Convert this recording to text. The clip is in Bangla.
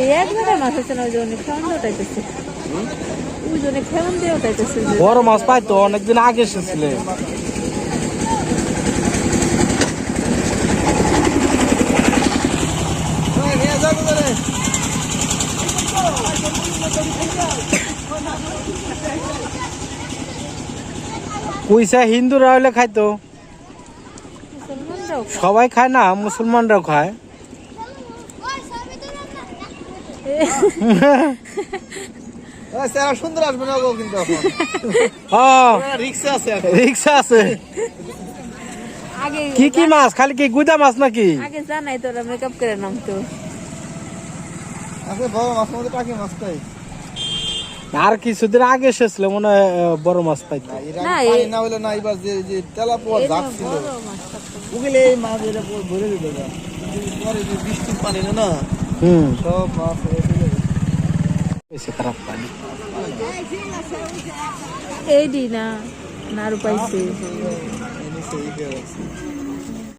এই এক জায়গায় মাছ আছে না ওই জন্য খেমন দিয়ে উঠাইতেছে ওই জন্য খেমন দিয়ে উঠাইতেছে বড় মাছ পাইতো অনেকদিন আগে এসেছিলে। কুইসা হিন্দুরা হলে খাইতো। সবাই খায় না মুসলমানরাও খায়। সুন্দর আসবে না কিন্তু হ্যাঁ। রিক্সা আছে রিক্সা আছে। কি কি মাছ? খালি কি গুদা মাছ নাকি? আগে জানাই তোরা মেকআপ করে নামতো। আছে বড় মাছ মধ্যে টাকি মাছ তাই? আর কিছুদিন আগে এসেছিল মনে হয় বড় মাছ পাইতো না, না হলে না এবার যে এই ঝাঁক ছিল। বড় মাছ থাকতো। উগলে এই মাছ এটা ভরে দিল গা। পরে যে বৃষ্টির পানি না না। হুম সব মাছ। বেশি খারাপ পানি এই দি না নাড়ু পাইছে